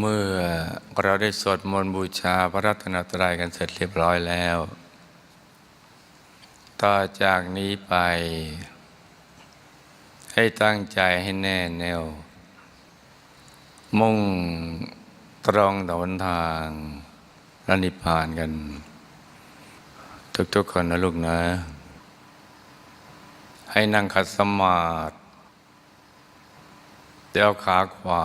เมื่อเราได้สวดมนต์บูชาพระรัตนตรัยกันเสร็จเรียบร้อยแล้ว ต่อจากนี้ไป ให้ตั้งใจให้แน่แน่ว มุ่งตรองต่อหนทางระนิพพานกัน ทุกๆคนนะลูกนะ ให้นั่งขัดสมาธิเดี๋ยวขาขวา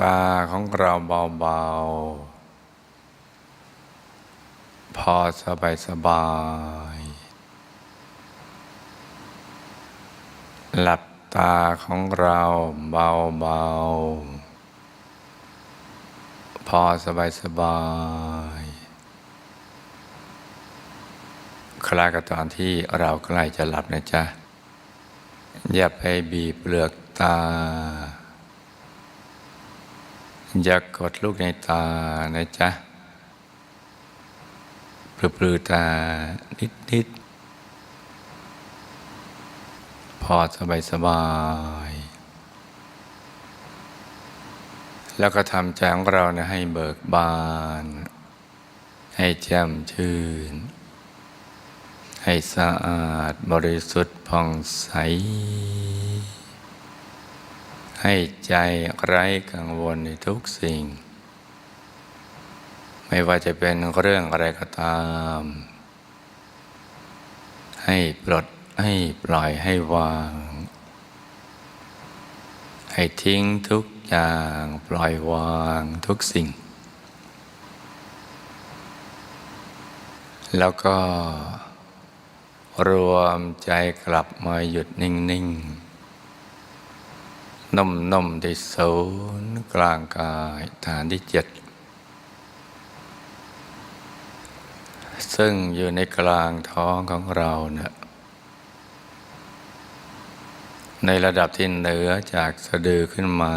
ตาของเราเบาๆ พอสบายสบายๆหลับตาของเราเบาๆ พอสบายสบายๆคลากบตอนที่เราใกล้จะหลับนะจ๊ะ อย่าไปบีบเปลือกตา อย่ากกดลูกในตานะจ๊ะปลือๆตานิดๆพอสบายสบายๆแล้วก็ทำใจของเรานี่ยให้เบิกบาน ให้แจ่มชื่น ให้สะอาดบริสุทธิ์ผ่องใส ให้ใจไร้กังวลในทุกสิ่ง ไม่ว่าจะเป็นเรื่องอะไรก็ตาม ให้ปลดให้ปล่อยให้วาง ให้ทิ้งทุกอย่างปล่อยวางทุกสิ่ง แล้วก็รวมใจกลับมาหยุดนิ่ง ๆ นุ่มๆที่ศูนย์กลางกายฐานที่เจ็ดซึ่งอยู่ในกลางท้องของเราเนี่ยในระดับที่เหนือจากสะดือขึ้นมา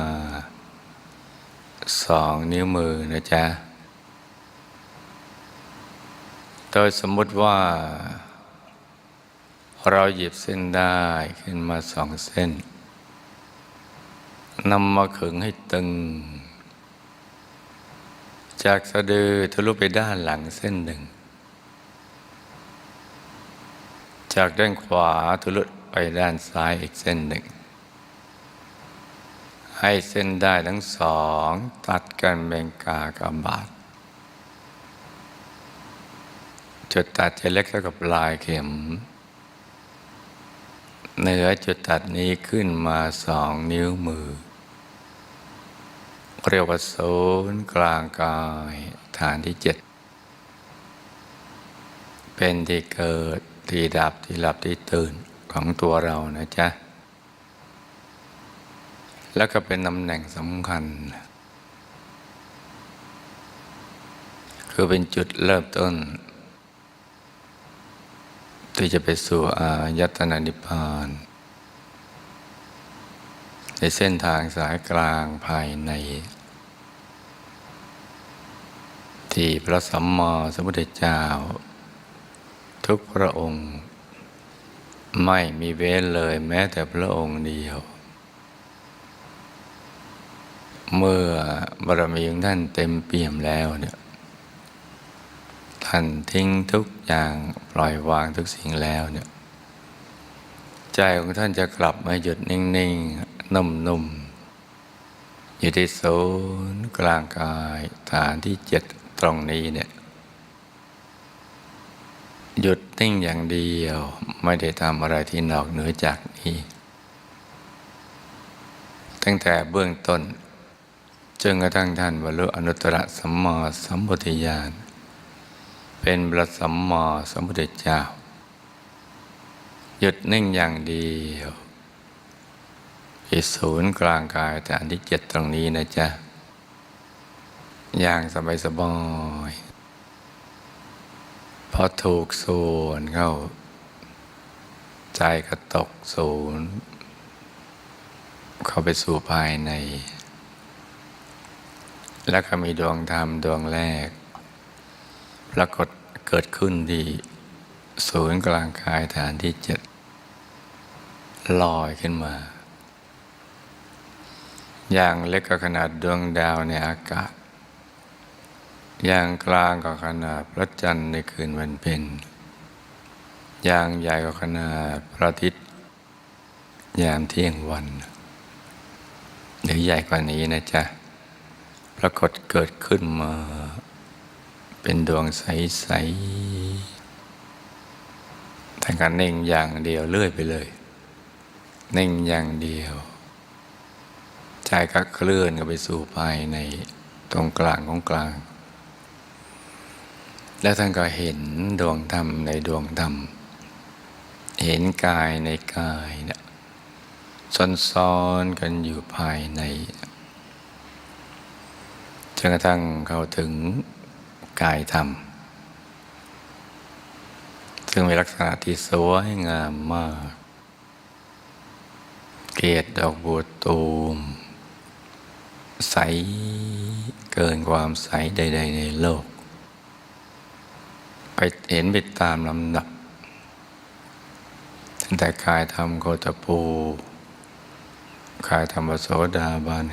สองนิ้วมือนะจ๊ะ โดยสมมติว่า เราหยิบเส้นได้ขึ้นมาสองเส้น นำมาขึงให้ตึง จากสะดือทะลุไปด้านหลังเส้นหนึ่ง จากด้านขวาทะลุไปด้านซ้ายอีกเส้นหนึ่ง ให้เส้นได้ทั้งสอง ตัดกันเป็นกากบาทจุดตัดจะเล็กเท่ากับลายเข็ม เหนือจุดตัดนี้ขึ้นมาสองนิ้วมือ เรียกว่าศูนย์กลางกายฐานที่เจ็ดเป็นที่เกิดที่ดับที่หลับที่ตื่นของตัวเรานะจ๊ะ แล้วก็เป็นตำแหน่งสำคัญ คือเป็นจุดเริ่มต้น ที่จะไปสู่อายตนะนิพพาน ในเส้นทางสายกลางภายใน ที่พระสัมมาสัมพุทธเจ้า ทุกพระองค์ ไม่มีเว้นเลยแม้แต่พระองค์เดียว เมื่อบารมีของท่านเต็มเปี่ยมแล้วเนี่ย ท่านทิ้งทุกอย่างปล่อยวางทุกสิ่งแล้วเนี่ยใจของท่านจะกลับมาหยุดนิ่งๆนุ่มๆอยู่ที่ศูนย์กลางกายฐานที่เจ็ดตรงนี้เนี่ยหยุดนิ่งอย่างเดียวไม่ได้ทำอะไรที่นอกเหนือจากนี้ ตั้งแต่เบื้องต้นจนกระทั่งท่านบรรลุอนุตตรสัมมาสัมพุทธญาณ เป็นพระสัมมาสัมพุทธเจ้า หยุดนิ่งอย่างเดียวที่ศูนย์กลางกายฐานที่เจ็ดตรงนี้นะจ๊ะ อย่างสบายสบายพอถูกส่วนเข้า ใจก็ตกศูนย์เข้าไปสู่ภายใน แล้วก็มีดวงธรรมดวงแรก ปรากฏ กิดขึ้นที่ศูนย์กลางกายฐานที่เจ็ดลอยขึ้นมา อย่างเล็กก็ขนาดดวงดาวในอากาศ อย่างกลางก็ขนาดพระจันทร์ในคืนวันเพ็ญอย่างใหญ่ก็ขนาดพระอาทิตย์ยามเที่ยงวันหรือใหญ่กว่านี้นะจ๊ะ ปรากฏเกิดขึ้นมา เป็นดวงใสๆแต่การนิ่งอย่างเดียวเลื่อยไปเลย เน่งอย่างเดียว ใจก็เคลื่อนกันไปสู่ภายในตรงกลางของกลาง แล้วท่านก็เห็นดวงธรรมในดวงธรรม เห็นกายในกายเนี่ยซ้อนๆกันอยู่ภายในจนกระทั่งเข้าถึง กายธรรม ซึ่งมีลักษณะที่สวยงามมาก เกศดอกบัวตูม ใสเกินความใสใด ๆ ในโลก ไปเห็นไปตามลำดับตั้งแต่กายธรรมโคตปูกายธรรมโสดาบัน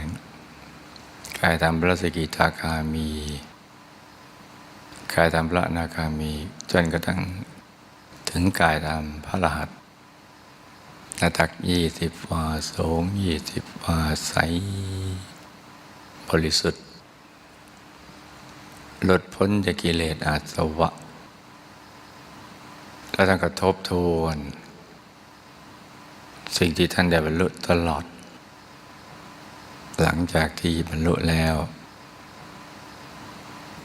กายธรรมพระสกิทาคามี กายธรรมพระนาคามีจนกระทั่งถึงกายธรรมพระรหัสหน้าตักยี่สิบวาสูงยี่สิบวาใส บริสุทธิ์ หลุดพ้นจากกิเลสอาสวะ แล้วท่านก็ทบทวน สิ่งที่ท่านได้บรรลุตลอด หลังจากที่บรรลุแล้ว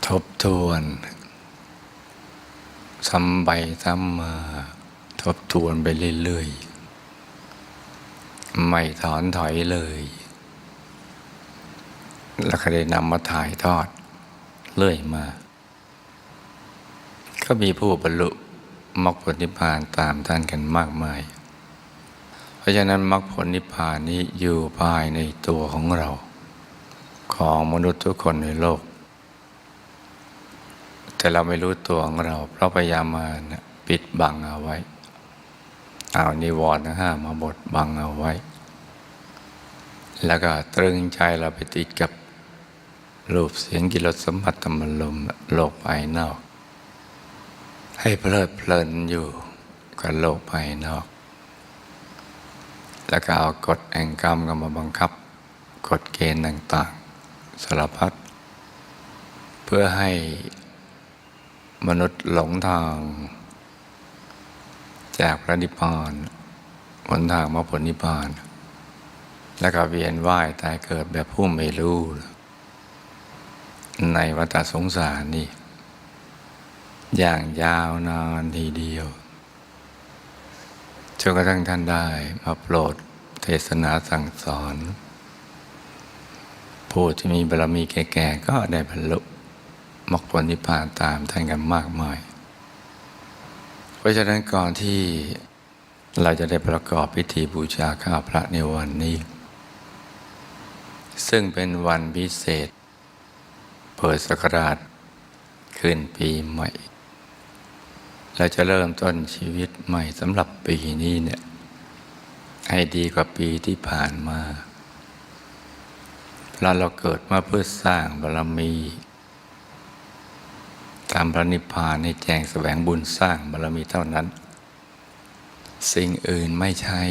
ทบทวนซ้ำไปซ้ำมาทบทวนไปเรื่อยๆ ไม่ถอนถอยเลย แล้วก็ได้นำมาถ่ายทอด เรื่อยมา ก็มีผู้บรรลุมรรคผลนิพพานตามท่านกันมากมาย เพราะฉะนั้นมรรคผลนิพพานนี้อยู่ภายในตัวของเรา ของมนุษย์ทุกคนในโลก แต่เราไม่รู้ตัวของเรา เพราะพยายามมานะปิดบังเอาไว้เอานิวรณ์ห้ามาบดบังเอาไว้ แล้วก็ตรึงใจเราไปติดกับรูปเสียงกิรสสัมผัสธรรมลมโลกภายนอก ให้เพลิดเพลินอยู่กับโลกภายนอก แล้วก็เอากฎแห่งกรรมก็มาบังคับกฎเกณฑ์ต่าง ๆสารพัดเพื่อให้ มนุษย์หลงทาง จากพระนิพพานหนทางมรรคผลนิพพาน แล้วก็เวียนว่ายตายเกิดแบบผู้ไม่รู้ ในวัฏสงสารนี่ อย่างยาวนานทีเดียวจนกระทั่งท่านได้มาโปรดเทศนาสั่งสอนผู้ที่มีบารมีแก่ๆก็ได้บรรลุ มรรคผลนิพพานตามท่านกันมากมาย เพราะฉะนั้นก่อนที่เราจะได้ประกอบพิธีบูชาข้าพระในวันนี้ ซึ่งเป็นวันพิเศษ เปิดสกราชขึ้นปีใหม่เราจะเริ่มต้นชีวิตใหม่สำหรับปีนี้เนี่ยให้ดีกว่าปีที่ผ่านมาเราเราเกิดมาเพื่อสร้างบารมี ตามพระนิพพานให้แจ้งแสวงบุญสร้างบารมีเท่านั้น สิ่งอื่นไม่ใช่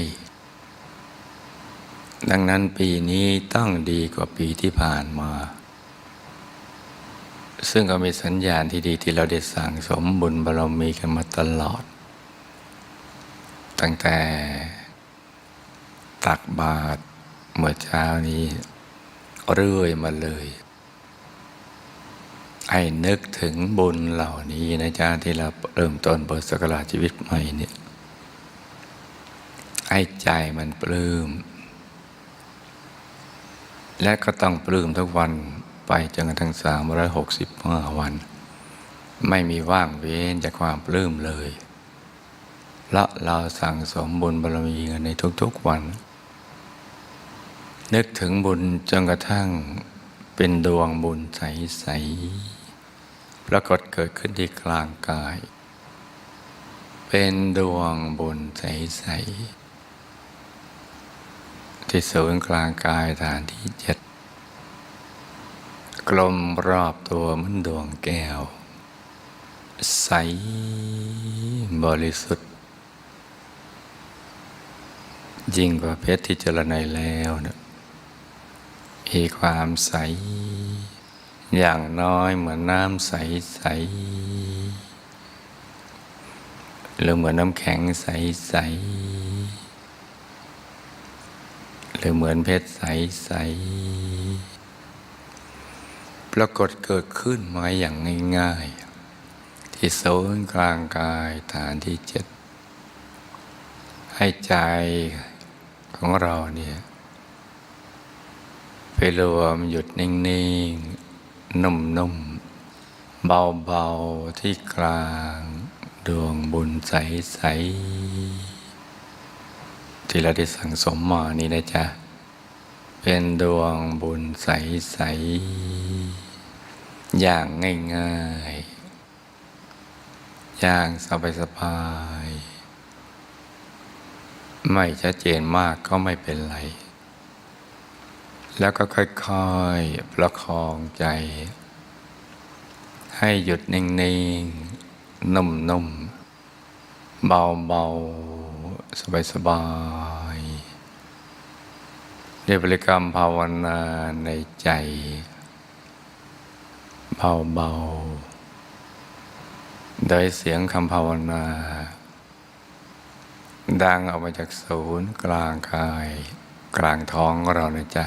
ดังนั้นปีนี้ต้องดีกว่าปีที่ผ่านมา ซึ่งก็มีสัญญาณที่ดีที่เราได้สั่งสมบุญบารมีกันมาตลอด ตั้งแต่ตักบาตรเมื่อเช้านี้เรื่อยมาเลย ให้นึกถึงบุญเหล่านี้นะจ๊ะที่เราเริ่มต้นเปิดสกราชชีวิตใหม่เนี่ยให้ใจมันปลื้ม และก็ต้องปลื้มทุกวันไปจนกระทั่งสามร้อยหกสิบห้าวัน ไม่มีว่างเว้นจากความปลื้มเลยและเราสั่งสมบุญบารมีกันในทุกๆวัน นึกถึงบุญจนกระทั่งเป็นดวงบุญใสๆ ปรากฏเกิดขึ้นที่กลางกาย เป็นดวงบุญใส ๆ ที่ศูนย์กลางกายฐานที่เจ็ดกลมรอบตัวเหมือนดวงแก้ว ใสบริสุทธิ์ ยิ่งกว่าเพชรที่เจรไนแล้วเนี่ยมีความใส อย่างน้อยเหมือนน้ำใสใส ๆ หรือเหมือนน้ำแข็งใสใสๆหรือเหมือนเพชรใสใส ๆ ปรากฏเกิดขึ้นมาอย่างง่าย ๆ ที่ศูนย์กลางกายฐานที่เจ็ด ให้ใจของเราเนี่ยไปรวมหยุดนิ่ง ๆ นุ่มๆ เบาๆ ที่กลางดวงบุญใสๆ ที่เราได้สั่งสมมานี่นะจ๊ะ เป็นดวงบุญใสๆ อย่างง่ายๆ อย่างสบายๆ ไม่ชัดเจนมากก็ไม่เป็นไร แล้วก็ค่อยๆประคองใจ ให้หยุดนิ่งๆ นุ่มๆ เบาๆ สบายๆเรียบริกรรมภาวนาในใจ เบาๆ โดยเสียงคำภาวนา ดังออกมาจากศูนย์กลางกาย กลางท้องของเรานะจ๊ะ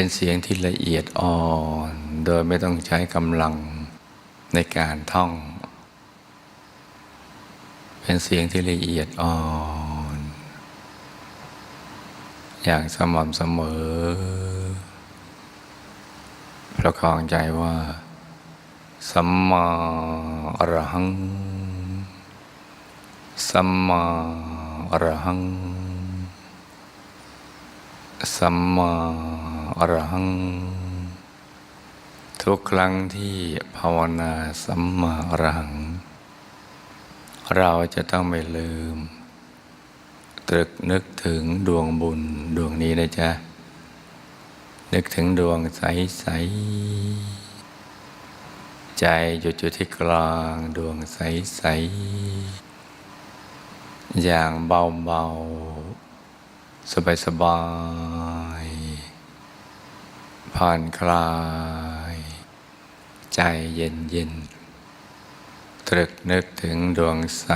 เป็นเสียงที่ละเอียดอ่อน โดยไม่ต้องใช้กำลังในการท่อง เป็นเสียงที่ละเอียดอ่อน อย่างสม่ำเสมอ ประคองใจว่า สัมมาอรหัง สัมมาอรหัง สัมมา อรหัง ทุกครั้งที่ภาวนาสัมมาอรหัง เราจะต้องไม่ลืม ตรึกนึกถึงดวงบุญดวงนี้นะจ๊ะ นึกถึงดวงใสๆใจหยุดอยู่ที่กลางดวงใสๆอย่างเบาๆสบายๆ ผ่อนคลาย ใจเย็นๆตรึกนึกถึงดวงใส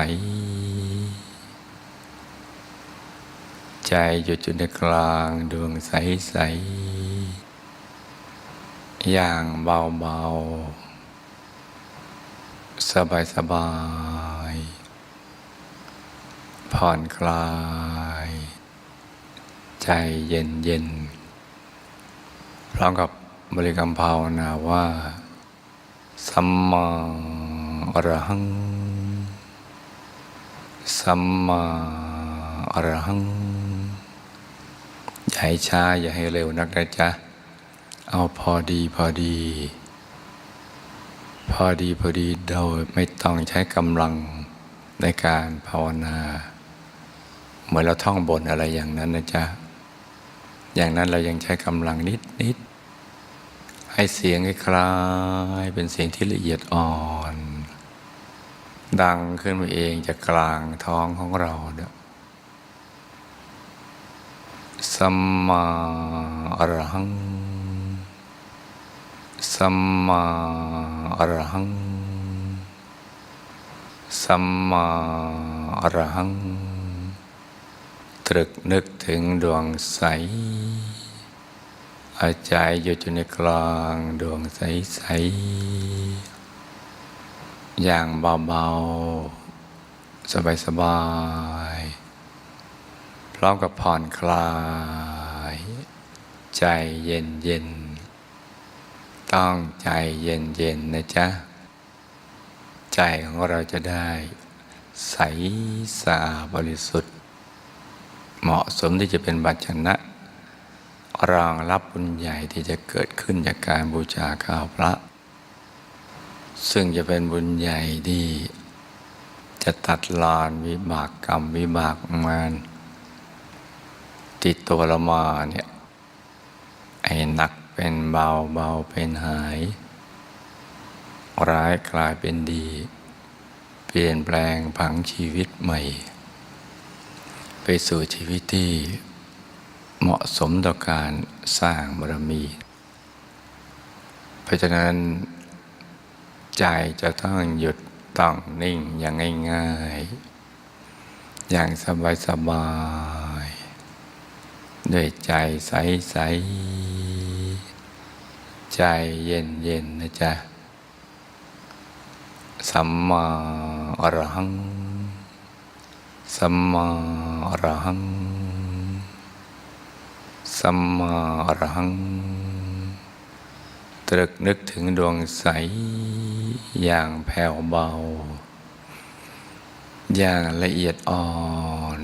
ใจหยุดอยู่ในกลางดวงใสๆอย่างเบาๆสบายๆผ่อนคลาย ใจเย็นๆ พร้อมกับบริกรรมภาวนาว่าสัมมาอรหัง สัมมาอรหัง อย่าให้ช้าอย่าให้เร็วนักนะจ๊ะ เอาพอดีพอดี พอดีพอดีโดยไม่ต้องใช้กำลังในการภาวนา เหมือนเราท่องบนอะไรอย่างนั้นนะจ๊ะ อย่างนั้นเรายังใช้กำลังนิดนิดให้เสียงคล้ายเป็นเสียงที่ละเอียดอ่อน ดังขึ้นมาเองจากกลางท้องของเราเนี่ยสัมมาอรหัง สัมมาอรหัง สัมมาอรหัง ตรึกนึกถึงดวงใส อาใจอยู่ในกลางดวงใสใส อย่างเบาๆ สบายๆพร้อมกับผ่อนคลาย ใจเย็นเย็น ต้องใจเย็นๆนะจ๊ะ ใจของเราจะได้ใสสะอาดบริสุทธิ์ เหมาะสมที่จะเป็นบัจนะรองรับบุญใหญ่ที่จะเกิดขึ้นจากการบูชาข้าวพระ ซึ่งจะเป็นบุญใหญ่ที่จะตัดรอนวิบากกรรมวิบากมารติดตัวเรามาเนี่ยไอ้หนักเป็นเบาเบาเป็นหาย ร้ายกลายเป็นดี เปลี่ยนแปลงผังชีวิตใหม่ ไปสู่ชีวิตที่เหมาะสมต่อการสร้างบารมี เพราะฉะนั้น ใจจะต้องหยุดต้องนิ่งอย่างง่ายๆ อย่างสบายๆ ด้วยใจใสๆ ใจเย็นๆนะจ๊ะ สัมมาอรหัง สัมมา อรหัง สัมมาอรหัง ตรึกนึกถึงดวงใส อย่างแผ่วเบา อย่างละเอียดอ่อน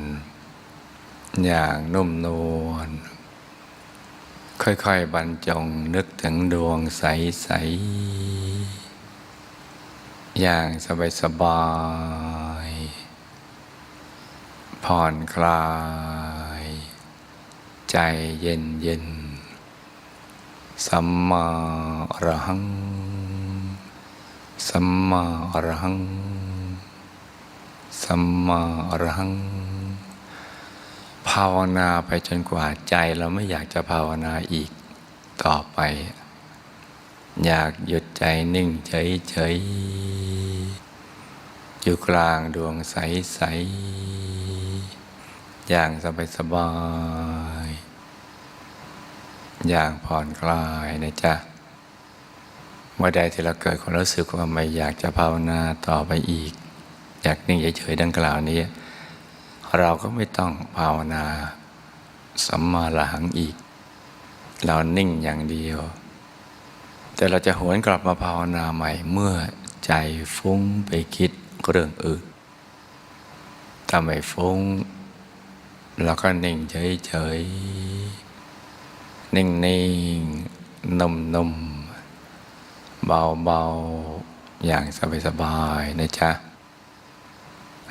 อย่างนุ่มนวล ค่อยๆบรรจงนึกถึงดวงใสๆอย่างสบายๆ ผ่อนคลาย ใจเย็นๆสัมมาอรหัง สัมมาอรหัง สัมมาอรหัง ภาวนาไปจนกว่าใจเราไม่อยากจะภาวนาอีกต่อไป อยากหยุดใจนิ่งเฉยๆอยู่กลางดวงใสๆ อย่างสบายๆอย่างผ่อนคลายนะจ๊ะเมื่อใดที่เราเกิดความรู้สึกว่าไม่อยากจะภาวนาต่อไปอีก อยากนิ่งเฉยๆดังกล่าวนี้ เราก็ไม่ต้องภาวนาสัมมาหลังอีก เรานิ่งอย่างเดียว แต่เราจะหวนกลับมาภาวนาใหม่เมื่อใจฟุ้งไปคิดเรื่องอื่นถ้าไม่ฟุ้ง เราก็นิ่งเฉยๆ นิ่งๆ นุ่มๆ เบาๆ อย่างสบายๆ นะจ๊ะ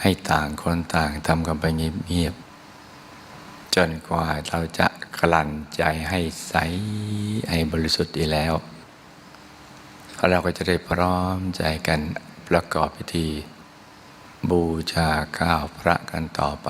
ให้ต่างคนต่างทำกันไปเงียบๆ จนกว่าเราจะกลั่นใจให้ใส ให้บริสุทธิ์ดีแล้ว เราก็จะได้พร้อมใจกันประกอบพิธี บูชาข้าวพระกันต่อไป